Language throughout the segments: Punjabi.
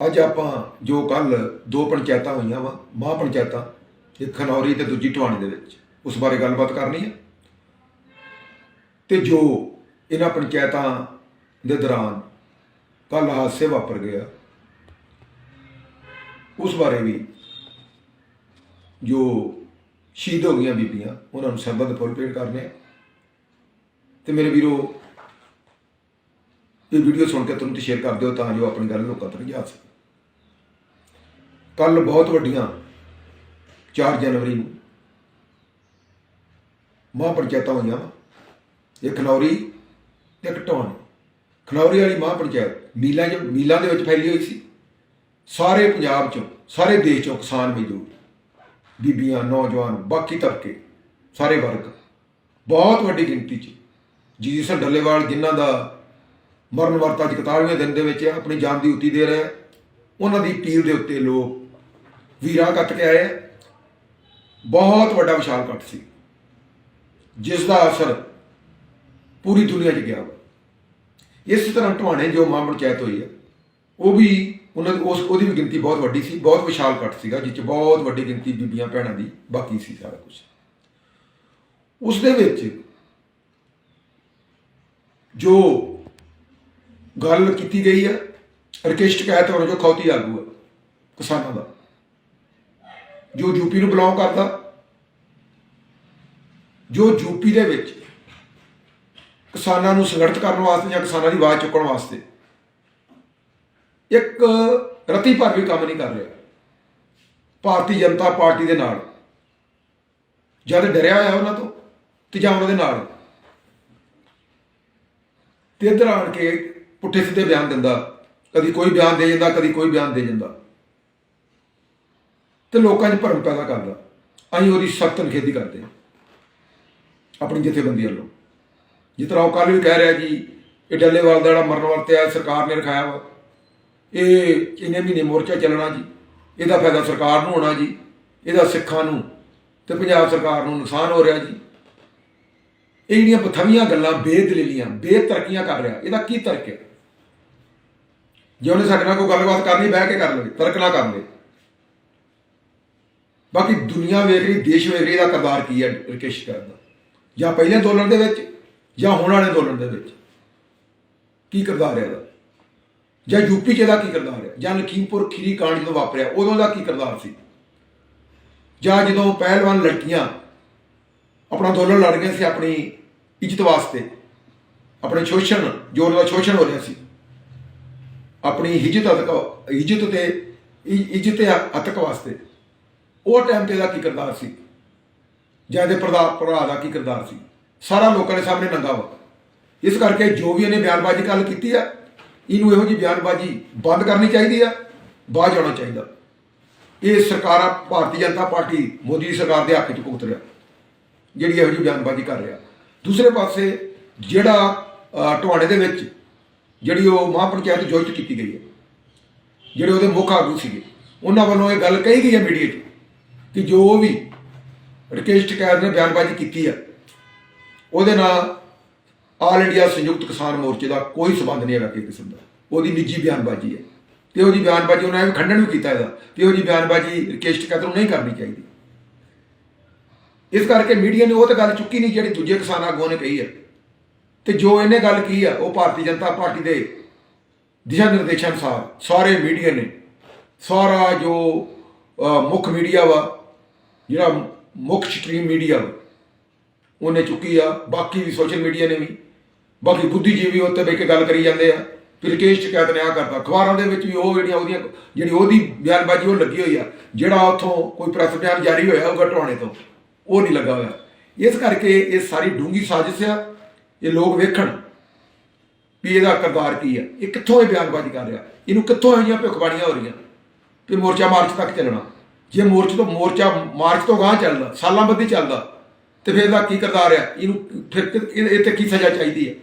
ਅੱਜ ਆਪਾਂ ਜੋ ਕੱਲ ਦੋ ਪੰਚਾਇਤਾਂ ਹੋਈਆਂ ਵਾ, ਮਹਾਂ ਪੰਚਾਇਤਾਂ, ਇੱਕ ਖਨੌਰੀ ਤੇ ਦੂਜੀ ਟਵਾਣੀ ਦੇ ਵਿੱਚ। ਉਸ ਬਾਰੇ ਗੱਲਬਾਤ ਕਰਨੀ ਹੈ ਤੇ ਜੋ ਇਹਨਾਂ ਪੰਚਾਇਤਾਂ ਦੇ ਦੌਰਾਨ ਕੱਲ ਹਾਦਸੇ ਵਾਪਰ ਗਿਆ ਉਸ ਬਾਰੇ ਵੀ ਜੋ ਸ਼ਹੀਦ ਹੋ ਗਈਆਂ ਬੀਬੀਆਂ, ਉਹਨਾਂ ਨੂੰ ਸਰਬੱਤ ਫੁੱਲ ਭੇਟ ਕਰਨੇ ਆ। ਤੇ ਮੇਰੇ ਵੀਰੋ, ਇਹ ਵੀਡੀਓ ਸੁਣ ਕੇ ਤੁਰੰਤ ਸ਼ੇਅਰ ਕਰ ਦਿਓ ਤਾਂ ਜੋ ਆਪਣੀ ਗੱਲ ਲੋਕਾਂ ਤੱਕ ਜਾ ਸਕੇ ਕੱਲ ਬਹੁਤ ਵੱਡੀਆਂ 4 ਜਨਵਰੀ ਨੂੰ ਮਹਾਂ ਪੰਚਾਇਤਾਂ ਹੋਈਆਂ। ਵਾ ਇੱਕ ਖਨੌਰੀ ਤੇ ਇੱਕ ਟਵਾਣੀ ਖਨੌਰੀ ਵਾਲੀ ਮਹਾਂ ਪੰਚਾਇਤ ਮੀਲਾਂ 'ਚ, ਮੀਲਾਂ ਦੇ ਵਿੱਚ ਫੈਲੀ ਹੋਈ ਸੀ। ਸਾਰੇ ਪੰਜਾਬ 'ਚੋਂ, ਸਾਰੇ ਦੇਸ਼ 'ਚੋਂ ਕਿਸਾਨ ਮਜ਼ਦੂਰ, ਬੀਬੀਆਂ, ਨੌਜਵਾਨ, ਬਾਕੀ ਤਬਕੇ, ਸਾਰੇ ਵਰਗ। ਬਹੁਤ ਵੱਡੀ ਗਿਣਤੀ 'ਚ। ਜੀ ਸਰ ਡੱਲੇਵਾਲ ਜਿਨ੍ਹਾਂ ਦਾ ਮਰਨ ਵਰਤ ਅੱਜ 41ਵੇਂ ਦਿਨ ਦੇ ਵਿੱਚ ਆਪਣੀ ਜਾਨ ਦੀ ਉਤੀ ਦੇ ਰਿਹਾ ਉਹਨਾਂ ਦੀ ਪੀਰ ਦੇ ਉੱਤੇ ਲੋਕ ਵੀਰਾਂ ਕੱਟ ਕੇ ਆਏ। ਬਹੁਤ ਵੱਡਾ ਵਿਸ਼ਾਲ ਕੱਟ ਸੀ। ਜਿਸ ਦਾ ਅਸਰ ਪੂਰੀ ਦੁਨੀਆ 'ਚ ਗਿਆ। ਵਾ। ਇਸ ਤਰ੍ਹਾਂ ਟਵਾਣੇ ਜੋ ਮਾਂ ਪੰਚਾਇਤ ਹੋਈ ਹੈ, ਉਹ ਵੀ ਉਹਨਾਂ ਦੀ ਉਸ ਉਹਦੀ ਵੀ ਗਿਣਤੀ ਬਹੁਤ ਵੱਡੀ ਸੀ। ਬਹੁਤ ਵਿਸ਼ਾਲ ਕੱਟ ਸੀਗਾ, ਜਿਸ 'ਚ ਬਹੁਤ ਵੱਡੀ ਗਿਣਤੀ ਬੀਬੀਆਂ ਭੈਣਾਂ ਦੀ ਬਾਕੀ ਸੀ ਸਾਰਾ ਕੁਝ ਉਸ ਦੇ ਵਿੱਚ ਜੋ ਗੱਲ ਕੀਤੀ ਗਈ ਹੈ, ਰਕੇਸ਼ ਸ਼ਿਕਾਇਤ ਵੱਲੋਂ ਜੋ ਖੌਤੀ ਆਗੂ ਹੈ, ਕਿਸਾਨਾਂ ਦਾ ਜੋ ਯੂਪੀ ਨੂੰ ਬਿਲੋਂਗ ਕਰਦਾ, ਜੋ ਯੂਪੀ ਦੇ ਵਿੱਚ ਕਿਸਾਨਾਂ ਨੂੰ ਸੰਗਠਿਤ ਕਰਨ ਵਾਸਤੇ ਜਾਂ ਕਿਸਾਨਾਂ ਦੀ ਆਵਾਜ਼ ਚੁੱਕਣ ਵਾਸਤੇ, ਇੱਕ ਰਤੀ ਭਰ ਵੀ ਕੰਮ ਨਹੀਂ ਕਰ ਰਿਹਾ। ਭਾਰਤੀ ਜਨਤਾ ਪਾਰਟੀ ਦੇ ਨਾਲ, ਜਦ ਡਰਿਆ ਹੋਇਆ ਉਹਨਾਂ ਤੋਂ ਤੇ ਜਾਂ ਉਹਨਾਂ ਦੇ ਨਾਲ। ਤੇ ਇੱਧਰ ਆਣ ਕੇ ਪੁੱਠੇ ਸਿੱਧੇ ਬਿਆਨ ਦਿੰਦਾ, ਕਦੀ ਕੋਈ ਬਿਆਨ ਦੇ ਜਾਂਦਾ, ਕਦੀ ਕੋਈ ਬਿਆਨ ਦੇ ਜਾਂਦਾ। ਤੇ ਲੋਕਾਂ 'ਚ ਭਰਮ ਪੈਦਾ ਕਰਦਾ। ਅਸੀਂ ਉਹਦੀ ਸਖਤ ਨਿਖੇਧੀ ਕਰਦੇ ਹਾਂ। ਆਪਣੀ ਜਥੇਬੰਦੀ ਵੱਲੋਂ। ਜਿਸ ਤਰ੍ਹਾਂ ਉਹ ਕੱਲ ਵੀ ਕਹਿ ਰਿਹਾ ਜੀ, ਇਹ ਡੱਲੇਵਾਲ ਦਾ ਜਿਹੜਾ ਮਰਨ ਵਰਤਿਆ ਸਰਕਾਰ ਨੇ ਰਖਾਇਆ ਵਾ। ਇਹ ਕਿੰਨੇ ਮਹੀਨੇ ਮੋਰਚਾ ਚੱਲਣਾ ਜੀ। ਇਹਦਾ ਫਾਇਦਾ ਸਰਕਾਰ ਨੂੰ ਹੋਣਾ ਜੀ। ਇਹਦਾ ਸਿੱਖਾਂ ਨੂੰ ਤੇ ਪੰਜਾਬ ਸਰਕਾਰ ਨੂੰ ਨੁਕਸਾਨ ਹੋ ਰਿਹਾ ਜੀ। ਇਹ ਜਿਹੜੀਆਂ ਬਥਵੀਆਂ ਗੱਲਾਂ ਬੇਦਲੀਲੀਆਂ, ਬੇਤਰਕੀਆਂ ਕਰ ਰਿਹਾ। ਇਹਦਾ ਕੀ ਤਰਕ ਹੈ? ਜੇ ਉਹਨੇ ਸਾਡੇ ਨਾਲ ਕੋਈ ਗੱਲਬਾਤ ਕਰਨੀ, ਬਹਿ ਕੇ ਕਰ ਲਵੇ, ਤਰਕ ਨਾ ਕਰ ਲਵੇ। ਬਾਕੀ ਦੁਨੀਆ ਵੇਖ ਰਹੀ, ਦੇਸ਼ ਵੇਖ ਰਹੀ, ਇਹਦਾ ਕਰਦਾਰ ਕੀ ਹੈ ਰਕੇਸ਼ ਕਰਦਾ ਜਾਂ ਪਹਿਲੇ ਅੰਦੋਲਨ ਦੇ ਵਿੱਚ, ਜਾਂ ਹੁਣ ਵਾਲੇ ਅੰਦੋਲਨ ਦੇ ਵਿੱਚ? ਕੀ ਕਰਦਾਰ ਹੈ ਇਹਦਾ? ਜਾਂ ਯੂਪੀ ਚ ਇਹਦਾ ਕੀ ਕਰਦਾਰ ਹੈ ਜਾਂ ਲਖੀਮਪੁਰ ਖੀਰੀ ਕਾਂਡ ਜਦੋਂ ਵਾਪਰਿਆ, ਉਦੋਂ ਦਾ ਕੀ ਕਰਦਾਰ ਸੀ? ਜਾਂ ਜਦੋਂ ਪਹਿਲਵਾਨ ਲੜਕੀਆਂ ਆਪਣਾ ਅੰਦੋਲਨ ਲੜ ਗਏ ਸੀ ਆਪਣੀ ਇੱਜ਼ਤ ਵਾਸਤੇ, ਆਪਣੇ ਸ਼ੋਸ਼ਣ ਜੋ ਉਹਨਾਂ ਦਾ ਸ਼ੋਸ਼ਣ ਹੋ ਰਿਹਾ ਸੀ। ਆਪਣੀ ਇੱਜ਼ਤ ਅਤਕ, ਇੱਜ਼ਤ ਤੇ ਇ- ਇੱਜ਼ਤ ਅਤਕ ਵਾਸਤੇ। ਉਹ ਟਾਈਮ ਤੇ ਦਾ ਕੀ ਕਰਦਾਰ ਸੀ? ਜਾਂ ਇਹਦੇ ਭਰਾ ਭਰਾ ਦਾ ਕੀ ਕਰਦਾਰ ਸੀ? ਸਾਰਾ ਲੋਕਾਂ ਦੇ ਸਾਹਮਣੇ ਨੰਗਾ ਵਾ। ਇਸ ਕਰਕੇ ਜੋ ਵੀ ਇਹਨੇ ਬਿਆਨਬਾਜ਼ੀ ਕੱਲ ਕੀਤੀ ਆ ਇਹਨੂੰ ਇਹੋ ਜੀ ਬਿਆਨਬਾਜ਼ੀ ਬੰਦ ਕਰਨੀ ਚਾਹੀਦੀ ਆ ਬਾਹਰ ਜਾਣਾ ਚਾਹੀਦਾ। ਇਹ ਸਰਕਾਰਾਂ ਭਾਰਤੀ ਜਨਤਾ ਪਾਰਟੀ ਮੋਦੀ ਸਰਕਾਰ ਦੇ ਹੱਕ 'ਚ ਭੁਗਤ ਰਿਹਾ। ਜਿਹੜੀ ਇਹੋ ਜਿਹੀ ਬਿਆਨਬਾਜ਼ੀ ਕਰ ਰਿਹਾ। ਦੂਸਰੇ ਪਾਸੇ ਜਿਹੜਾ ਅਹ, ਦੇ ਵਿੱਚ ਜਿਹੜੀ ਉਹ ਮਹਾਪੰਚਾਇਤ ਜੋਇਤ ਕੀਤੀ ਗਈ ਹੈ ਜਿਹੜੇ ਉਹਦੇ ਮੁੱਖ ਆਗੂ ਸੀਗੇ ਉਹਨਾਂ ਵੱਲੋਂ ਇਹ ਗੱਲ ਕਹੀ ਗਈ ਹੈ ਮੀਡੀਆ 'ਚ। ਕਿ ਜੋ ਵੀ ਰਕੇਸ਼ ਟਕੈਤ ਨੇ ਬਿਆਨਬਾਜ਼ੀ ਕੀਤੀ ਆ, ਉਹਦੇ ਨਾਲ ਆਲ ਇੰਡੀਆ ਸੰਯੁਕਤ ਕਿਸਾਨ ਮੋਰਚੇ ਦਾ ਕੋਈ ਸਬੰਧ ਨਹੀਂ ਹੈਗਾ ਕਿਸੇ ਕਿਸਮ ਦਾ। ਉਹਦੀ ਨਿੱਜੀ ਬਿਆਨਬਾਜ਼ੀ ਹੈ। ਤੇ ਉਹਦੀ ਬਿਆਨਬਾਜ਼ੀ ਉਹਨਾਂ ਨੇ ਖੰਡਨ ਵੀ ਕੀਤਾ ਇਹਦਾ ਤੇ ਉਹਦੀ ਬਿਆਨਬਾਜ਼ੀ ਰਕੇਸ਼ ਟਕੈਤ ਨੂੰ ਨਹੀਂ ਕਰਨੀ ਚਾਹੀਦੀ। ਇਸ ਕਰਕੇ ਮੀਡੀਆ ਨੇ ਉਹ ਤਾਂ ਗੱਲ ਚੁੱਕੀ ਨਹੀਂ ਜਿਹੜੀ ਦੂਜੇ ਕਿਸਾਨ ਆਗੂਆਂ ਨੇ ਕਹੀ ਹੈ ਤੇ ਜੋ ਇਹਨੇ ਗੱਲ ਕੀ ਆ, ਉਹ ਭਾਰਤੀ ਜਨਤਾ ਪਾਰਟੀ ਦੇ ਦਿਸ਼ਾ ਨਿਰਦੇਸ਼ਾਂ ਅਨੁਸਾਰ ਸਾਰੇ ਮੀਡੀਆ ਨੇ, ਸਾਰਾ ਜੋ ਮੁੱਖ ਮੀਡੀਆ ਵਾ ਜਿਹੜਾ ਮੁੱਖ ਸਟ੍ਰੀਮ ਮੀਡੀਆ ਉਹਨੇ ਚੁੱਕੀ ਆ, ਬਾਕੀ ਵੀ ਸੋਸ਼ਲ ਮੀਡੀਆ ਨੇ ਵੀ, ਬਾਕੀ ਬੁੱਧੀਜੀਵੀ ਉੱਤੇ ਬੈ ਕੇ ਗੱਲ ਕਰੀ ਜਾਂਦੇ ਆ ਕਿ ਰਕੇਸ਼ ਸ਼ਿਕਾਇਤ ਨੇ ਆ ਕਰਦਾ ਅਖਬਾਰਾਂ ਦੇ ਵਿੱਚ ਵੀ ਉਹ ਜਿਹੜੀਆਂ ਉਹਦੀਆਂ, ਜਿਹੜੀ ਉਹਦੀ ਬਿਆਨਬਾਜ਼ੀ, ਉਹ ਲੱਗੀ ਹੋਈ ਆ, ਜਿਹੜਾ ਉੱਥੋਂ ਕੋਈ ਪ੍ਰੈਸ ਬਿਆਨ ਜਾਰੀ ਹੋਇਆ ਉਹ ਘਟਵਾਣੇ ਤੋਂ, ਉਹ ਨਹੀਂ ਲੱਗਾ ਹੋਇਆ। ਇਸ ਕਰਕੇ ਇਹ ਸਾਰੀ ਡੂੰਗੀ ਸਾਜ਼ਿਸ਼ ਆ, ਇਹ ਲੋਕ ਵੇਖਣ ਵੀ ਇਹਦਾ ਕਰਦਾਰ ਕੀ ਆ। ਇਹ ਕਿੱਥੋਂ ਇਹ ਬਿਆਨਬਾਜ਼ੀ ਕਰ ਰਿਹਾ? ਇਹਨੂੰ ਕਿੱਥੋਂ ਇਹੋ ਜਿਹੀਆਂ ਭੁੱਖਬਾਣੀਆਂ ਹੋ ਰਹੀਆਂ? ਕਿ ਮੋਰਚਾ ਮਾਰਚ ਤੱਕ ਚੱਲਣਾ। ਜੇ ਮੋਰਚੇ ਤੋਂ ਮੋਰਚਾ ਮਾਰਚ ਤੋਂ ਗਾਂਹ ਚੱਲਦਾ, ਸਾਲਾਂ ਬੱਧੀ ਚੱਲਦਾ, ਤੇ ਫਿਰ ਇਹਦਾ ਕੀ ਕਰਦਾਰ ਆ? ਇਹਨੂੰ ਫਿਰ ਇਹ ਤੇ ਕੀ ਸਜ਼ਾ ਚਾਹੀਦੀ ਹੈ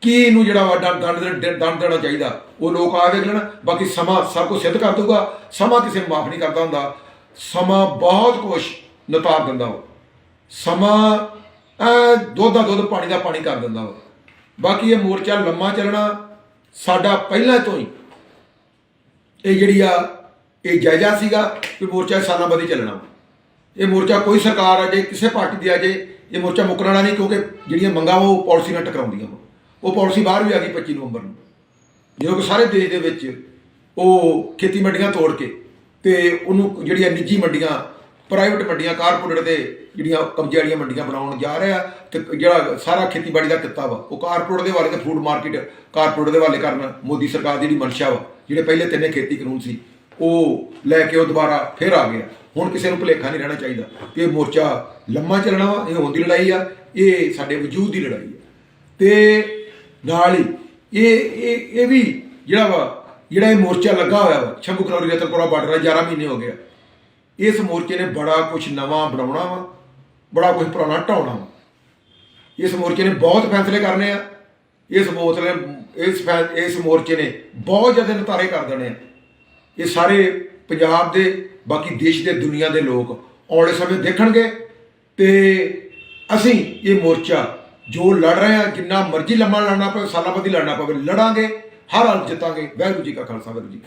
ਕੀ ਇਹਨੂੰ ਜਿਹੜਾ ਵਾ ਦੰਡ ਦੰਡ ਦੇ- ਦੰਡ ਦੇਣਾ ਚਾਹੀਦਾ? ਉਹ ਲੋਕ ਆ ਵੇਖ ਲੈਣ, ਬਾਕੀ ਸਮਾਂ ਸਭ ਕੁਝ ਸਿੱਧ ਕਰ ਦੂਗਾ ਸਮਾਂ ਕਿਸੇ ਨੂੰ ਮਾਫ ਨਹੀਂ ਕਰਦਾ ਹੁੰਦਾ, ਸਮਾਂ ਬਹੁਤ ਕੁਛ ਨਤਾਬ ਦਿੰਦਾ ਵਾ। ਸਮਾਂ ਦੁੱਧ ਦਾ ਦੁੱਧ, ਪਾਣੀ ਦਾ ਪਾਣੀ ਕਰ ਦਿੰਦਾ ਵਾ। ਬਾਕੀ ਇਹ ਮੋਰਚਾ ਲੰਮਾ ਚੱਲਣਾ ਸਾਡਾ ਪਹਿਲਾਂ ਤੋਂ ਹੀ। ਇਹ ਜਿਹੜੀ ਆ ਇਹ ਜਾਇਜ਼ਾ ਸੀਗਾ ਕਿ ਮੋਰਚਾ ਸਾਲਾਂ ਬਾਅਦ ਹੀ ਚੱਲਣਾ ਵਾ। ਇਹ ਮੋਰਚਾ ਕੋਈ ਸਰਕਾਰ ਅਜੇ ਕਿਸੇ ਪਾਰਟੀ ਦੀ ਅਜੇ ਇਹ ਮੋਰਚਾ ਮੁੱਕਣਾ ਨਹੀਂ ਕਿਉਂਕਿ ਜਿਹੜੀਆਂ ਮੰਗਾਂ ਵਾ ਉਹ ਪਾਲਿਸੀ ਨਾਲ ਟਕਰਾਉਂਦੀਆਂ ਵਾ ਉਹ ਪਾਲਿਸੀ ਬਾਹਰ ਵੀ ਆ ਗਈ 25 ਨਵੰਬਰ ਨੂੰ ਜਦੋਂ ਕਿ ਸਾਰੇ ਦੇਸ਼ ਦੇ ਵਿੱਚ ਉਹ ਖੇਤੀ ਮੰਡੀਆਂ ਤੋੜ ਕੇ ਤੇ ਉਹਨੂੰ ਜਿਹੜੀਆਂ ਨਿੱਜੀ ਮੰਡੀਆਂ, ਪ੍ਰਾਈਵੇਟ ਮੰਡੀਆਂ, ਕਾਰਪੋਰੇਟ ਦੇ ਜਿਹੜੀਆਂ ਕਬਜ਼ੇ ਵਾਲੀਆਂ ਮੰਡੀਆਂ ਬਣਾਉਣ ਜਾ ਰਿਹਾ ਤੇ ਜਿਹੜਾ ਸਾਰਾ ਖੇਤੀਬਾੜੀ ਦਾ ਕਿੱਤਾ ਵਾ, ਉਹ ਕਾਰਪੋਰੇਟ ਦੇ ਵਾਲੇ ਤੇ ਫੂਡ ਮਾਰਕੀਟ ਕਾਰਪੋਰੇਟ ਦੇ ਵਾਲੇ ਕਰਨ ਮੋਦੀ ਸਰਕਾਰ ਦੀ ਜਿਹੜੀ ਮਨਸ਼ਾ ਵਾ, ਜਿਹੜੇ ਪਹਿਲੇ ਤਿੰਨੇ ਖੇਤੀ ਕਾਨੂੰਨ ਸੀ ਉਹ ਲੈ ਕੇ ਉਹ ਦੁਬਾਰਾ ਫੇਰ ਆ ਗਿਆ। ਹੁਣ ਕਿਸੇ ਨੂੰ ਭੁਲੇਖਾ ਨਹੀਂ ਰਹਿਣਾ ਚਾਹੀਦਾ ਕਿ ਇਹ ਮੋਰਚਾ ਲੰਮਾ ਚੱਲਣਾ ਵਾ, ਇਹ ਹੋਂਦੀ ਲੜਾਈ ਆ, ਇਹ ਸਾਡੇ ਵਜੂਦ ਦੀ ਲੜਾਈ ਆ। ਤੇ ਨਾਲ ਹੀ ਇਹ ਇਹ ਇਹ ਵੀ ਜਿਹੜਾ ਵਾ, ਜਿਹੜਾ ਇਹ ਮੋਰਚਾ ਲੱਗਾ ਹੋਇਆ ਵਾ, ਸ਼ੰਭੂ ਕਰੌਰੀ ਰਤਨਪੁਰਾ ਬਾਰਡਰ 11 ਮਹੀਨੇ ਹੋ ਗਿਆ ਇਸ ਮੋਰਚੇ ਨੇ ਬੜਾ ਕੁਝ ਨਵਾਂ ਬਣਾਉਣਾ ਵਾ, ਬੜਾ ਕੁਝ ਪੁਰਾਣਾ ਢਾਉਣਾ ਵਾ। ਇਸ ਮੋਰਚੇ ਨੇ ਬਹੁਤ ਫੈਸਲੇ ਕਰਨੇ ਆ, ਇਸ ਮੋਰਚੇ ਨੇ, ਇਸ ਫੈ- ਇਸ ਮੋਰਚੇ ਨੇ ਬਹੁਤ ਜ਼ਿਆਦਾ ਨਤਾਰੇ ਕਰ ਦੇਣੇ ਆ। ਇਹ ਸਾਰੇ ਪੰਜਾਬ ਦੇ, ਬਾਕੀ ਦੇਸ਼ ਦੇ, ਦੁਨੀਆ ਦੇ ਲੋਕ ਆਉਣ ਸਮੇਂ ਦੇਖਣਗੇ ਤੇ ਅਸੀਂ ਇਹ ਮੋਰਚਾ ਜੋ ਲੜ ਰਹੇ ਆ ਜਿੰਨਾ ਮਰਜ਼ੀ ਲੰਮਾ ਲੜਨਾ ਪਵੇ, ਸਾਲਾਂ ਬਾਅਦ ਲੜਨਾ ਪਵੇ, ਲੜਾਂਗੇ, ਹਰ ਹਾਲ ਜਿੱਤਾਂਗੇ। ਵਾਹਿਗੁਰੂ ਜੀ ਕਾ ਖਾਲਸਾ, ਵਾਹਿਗੁਰੂ ਜੀ